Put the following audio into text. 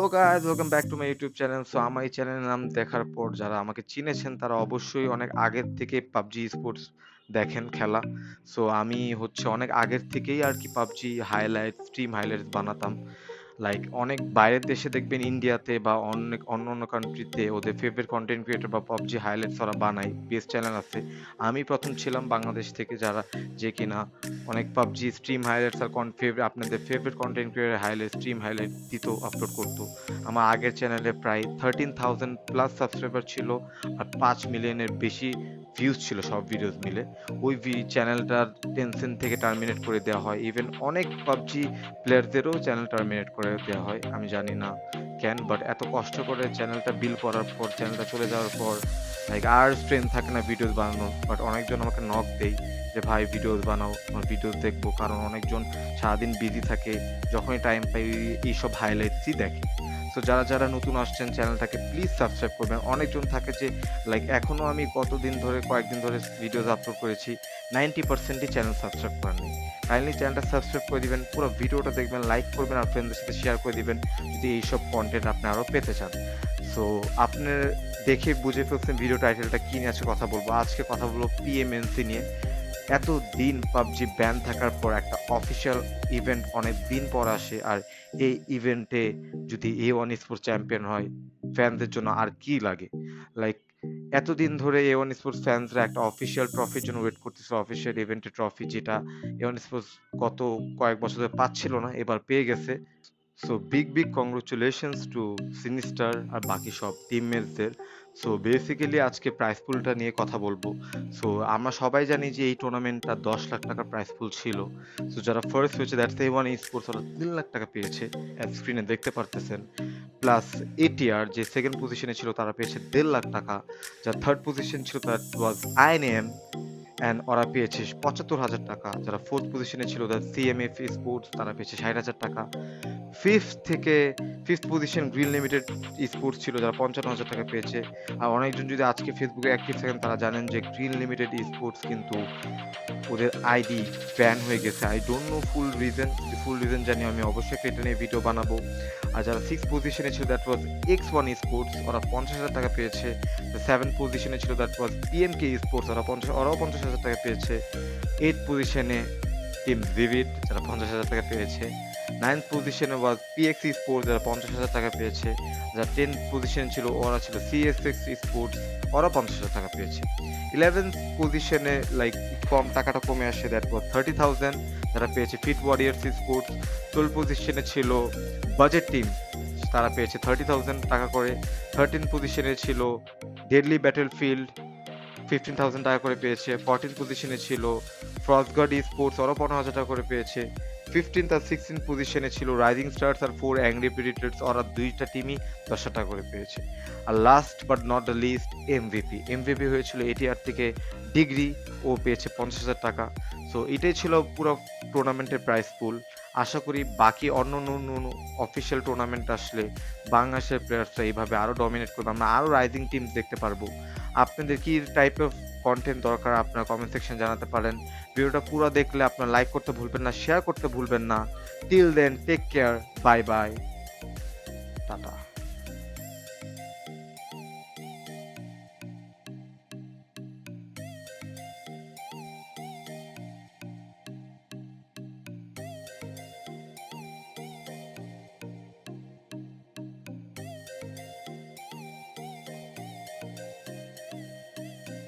Hello guys welcome back to my YouTube channel so আমার এই চ্যানেলের নাম দেখার পর যারা আমাকে চিনেছেন, তারা অবশ্যই অনেক আগের থেকে পাবজি স্পোর্টস দেখেন খেলা। সো আমি হচ্ছে অনেক আগের থেকেই আর কি পাবজি হাইলাইট স্ট্রিম হাইলাইটস বানাতাম। লাইক অনেক বাইরের দেশে দেখবেন ইন্ডিয়াতে বা অনেক অন্য অন্য কান্ট্রিতে ওদের ফেভারিট কন্টেন্ট ক্রিয়েটর বা পাবজি হাইলাইটস ওরা বানায় বেস্ট চ্যানেল আছে। আমি প্রথম ছিলাম বাংলাদেশ থেকে যারা যে কিনা অনেক পাবজি স্ট্রিম হাইলাইটস আর ফেভারিট আপনাদের favourite content creator highlight stream highlight দিত আপলোড করতো। আমার আগের চ্যানেলে প্রায় থার্টিন থাউজেন্ড প্লাস সাবস্ক্রাইবার ছিল আর পাঁচ মিলিয়নের বেশি ভিউজ ছিল সব ভিডিওস মিলে। ওই চ্যানেলটার টেনশন থেকে টার্মিনেট করে দেওয়া হয়। ইভেন অনেক পাবজি প্লেয়ারদেরও চ্যানেল টার্মিনেট করে দেওয়া হয়, আমি জানি না কেন বাট এত কষ্ট করে চ্যানেলটা বিল করার পর চ্যানেলটা চলে যাওয়ার পর লাইক আর স্ট্রেংথ থাকে না ভিডিওস বানানোর বাট অনেকজন আমাকে নক দেয় যে, ভাই ভিডিওস বানাও, আমার ভিডিওস দেখব। কারণ অনেকজন সারাদিন বিজি থাকে, যখনই টাইম পাই, এইসব হাইলাইটসই দেখে। সো যারা যারা নতুন আসছেন চ্যানেলটাকে প্লিজ সাবস্ক্রাইব করবেন। অনেকজন থাকে যে লাইক এখনও আমি কতদিন ধরে, কয়েকদিন ধরে ভিডিওস আপলোড করেছি নাইনটি পার্সেন্টই চ্যানেল সাবস্ক্রাইব করেননি। কাইন্ডলি চ্যানেলটা সাবস্ক্রাইব করে দিবেন, পুরো ভিডিওটা দেখবেন লাইক করবেন আর ফ্রেন্ডদের সাথে শেয়ার করে দিবেন, যদি এইসব কন্টেন্ট আপনি আরও পেতে চান। সো আপনার দেখে বুঝে ফেলছেন ভিডিও টাইটেলটা কী নিয়ে আছে কথা বলব। আজকে কথা বলব পিএমএনসি নিয়ে। এত দিন পাবজি ব্যান থাকার পর একটা অফিসিয়াল ইভেন্ট অনেক দিন পর আসে, আর এই ইভেন্টে যদি এ ওয়ান স্পোর্টস চ্যাম্পিয়ন হয় ফ্যানদের জন্য আর কি লাগে? লাইক এতদিন ধরে এ ওয়ান স্পোর্টস ফ্যান্সরা একটা অফিসিয়াল ট্রফির জন্য ওয়েট করতেছিল অফিসিয়াল ইভেন্টের ট্রফি যেটা এ ওয়ান স্পোর্টস গত কয়েক বছর ধরে পাচ্ছিল না, এবার পেয়ে গেছে। So big big congratulations to Sinister আর বাকি সব টিমমেটসদের সো বেসিক্যালি আজকে প্রাইস পুলটা নিয়ে কথা বলব। সো আমরা সবাই জানি যে এই টুর্নামেন্টটা দশ লাখ টাকার প্রাইস পুল ছিল। সো যারা ফার্স্ট হয়েছে দ্যাটস এ ওয়ান স্পোর্টস ওরা তিন লাখ টাকা পেয়েছে স্ক্রিনে দেখতে পারতেছেন। প্লাস এটিআর যে সেকেন্ড পজিশনে ছিল তারা পেয়েছে দেড় লাখ টাকা, যার থার্ড পজিশন ছিল দ্যাট ওয়াজ আইএনএম অ্যান্ড ওরা পেয়েছে পঁচাত্তর হাজার টাকা, যারা ফোর্থ পজিশনে ছিল দ্যাট সিএমএফ স্পোর্টস তারা পেয়েছে ষাট হাজার টাকা। ফিফথ থেকে fifth position green limited sports ছিল, যারা পঞ্চান্ন হাজার টাকা পেয়েছে। আর অনেকজন যদি আজকে ফেসবুকে অ্যাক্টিভ থাকেন, তারা জানেন যে গ্রিন লিমিটেড স্পোর্টস কিন্তু ওদের আইডি ব্যান হয়ে গেছে। I don't know full reason full reason জানি আমি। অবশ্যই এটা নিয়ে ভিডিও বানাবো। আর যারা সিক্স পজিশনে ছিল that was X one sports ওরা পঞ্চাশ হাজার টাকা পেয়েছে। সেভেন পজিশনে ছিল দ্যাট ওয়াজ পিএমকে স্পোর্টস ওরা পঞ্চাশ ওরাও পঞ্চাশ হাজার টাকা পেয়েছে। এইট পজিশনে টিম ভিভিড যারা পঞ্চাশ হাজার টাকা পেয়েছে। নাইন্থ পজিশনে ওয়াজ পিএক্সি স্পোর্টস যারা পঞ্চাশ হাজার টাকা পেয়েছে। যারা টেন পজিশন ছিল, ওরা ছিল সিএসএক্স স্পোর্টস ওরা পঞ্চাশ হাজার টাকা পেয়েছে। ইলেভেন্থ পজিশনে লাইক কম টাকাটা কমে আসে দ্যাট ওয়াজ থার্টি থাউজেন্ড যারা পেয়েছে ফিট ওয়ারিয়ার্স স্পোর্টস টুয়েলভ পজিশনে ছিল বাজেট টিম তারা পেয়েছে থার্টি থাউজেন্ড টাকা করে। থার্টিন পজিশনে ছিল deadly battlefield fifteen thousand টাকা করে পেয়েছে। ফোরটিন পজিশনে ছিল ফ্রসগার্ড স্পোর্টস ওরা পনেরো হাজার টাকা করে পেয়েছে। ফিফটিন আর সিক্সটিন পজিশনে ছিল রাইজিং স্টার্স আর ফোর অ্যাংরি প্রিডিটর্স ওরা দুইটা টিমই দশ টাকা করে পেয়েছে। আর last but not the least MVP MVP হয়েছিল এটিআর থেকে ডিগ্রি, ও পেয়েছে পঞ্চাশ হাজার টাকা। সো এটাই ছিল পুরো টুর্নামেন্টের প্রাইস পুল আশা করি বাকি অন্য অন্য অফিসিয়াল টুর্নামেন্ট আসলে বাংলাদেশের প্লেয়ার্সরা এইভাবে আরও ডমিনেট করবে। আমরা আরও রাইজিং টিম দেখতে পারব। আপনাদের কি টাইপ অফ কন্টেন্ট দরকার, আপনার কমেন্ট সেকশন জানাতে পারেন। ভিডিওটা পুরো দেখলে আপনার লাইক করতে ভুলবেন না শেয়ার করতে ভুলবেন না। Till then take care bye bye